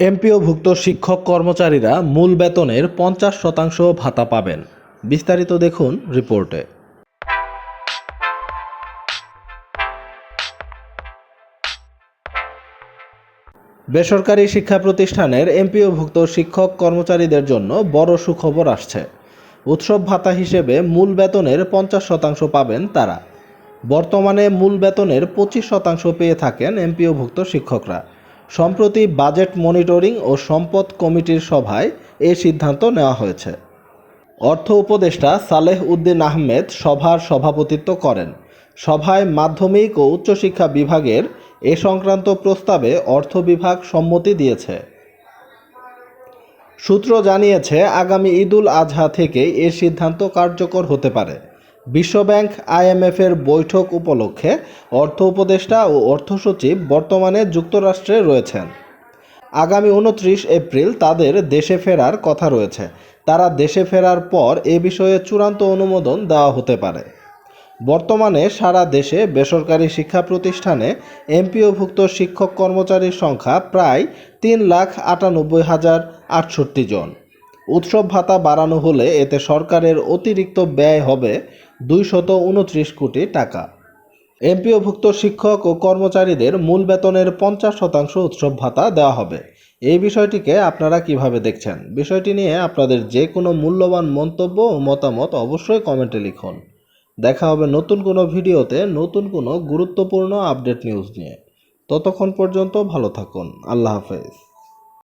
এমপিওভুক্ত শিক্ষক কর্মচারীরা মূল বেতনের পঞ্চাশ শতাংশ ভাতা পাবেন। বিস্তারিত দেখুন রিপোর্টে। বেসরকারি শিক্ষা প্রতিষ্ঠানের এমপিওভুক্ত শিক্ষক কর্মচারীদের জন্য বড় সুখবর আসছে। উৎসব ভাতা হিসেবে মূল বেতনের পঞ্চাশ শতাংশ পাবেন তারা। বর্তমানে মূল বেতনের পঁচিশ শতাংশ পেয়ে থাকেন এমপিওভুক্ত শিক্ষকরা। সম্প্রতি বাজেট মনিটরিং ও সম্পদ কমিটির সভায় এ সিদ্ধান্ত নেওয়া হয়েছে। অর্থ উপদেষ্টা সালেহ উদ্দিন আহমেদ সভার সভাপতিত্ব করেন। সভায় মাধ্যমিক ও উচ্চশিক্ষা বিভাগের এ সংক্রান্ত প্রস্তাবে অর্থ বিভাগ সম্মতি দিয়েছে। সূত্র জানিয়েছে, আগামী ঈদুল আজহা থেকেই এ সিদ্ধান্ত কার্যকর হতে পারে। বিশ্বব্যাংক আইএমএফ এর বৈঠক উপলক্ষে অর্থ উপদেষ্টা ও অর্থ সচিব বর্তমানে যুক্তরাষ্ট্রে রয়েছেন। আগামী উনত্রিশ এপ্রিল তাদের দেশে ফেরার কথা রয়েছে। তারা দেশে ফেরার পর এ বিষয়ে চূড়ান্ত অনুমোদন দেওয়া হতে পারে। বর্তমানে সারা দেশে বেসরকারি শিক্ষা প্রতিষ্ঠানে এমপিওভুক্ত শিক্ষক কর্মচারীর সংখ্যা প্রায় তিন লাখ আটানব্বই হাজার আটষট্টি জন। উৎসব ভাতা বাড়ানো হলে এতে সরকারের অতিরিক্ত ব্যয় হবে দুইশত উনত্রিশ কোটি টাকা। এমপিওভুক্ত শিক্ষক ও কর্মচারীদের মূল বেতনের পঞ্চাশ শতাংশ উৎসব ভাতা দেওয়া হবে। এই বিষয়টিকে আপনারা কীভাবে দেখছেন? বিষয়টি নিয়ে আপনাদের যে কোনো মূল্যবান মন্তব্য ও মতামত অবশ্যই কমেন্টে লিখুন। দেখা হবে নতুন কোনো ভিডিওতে নতুন কোনো গুরুত্বপূর্ণ আপডেট নিউজ নিয়ে। ততক্ষণ পর্যন্ত ভালো থাকুন। আল্লাহ হাফেজ।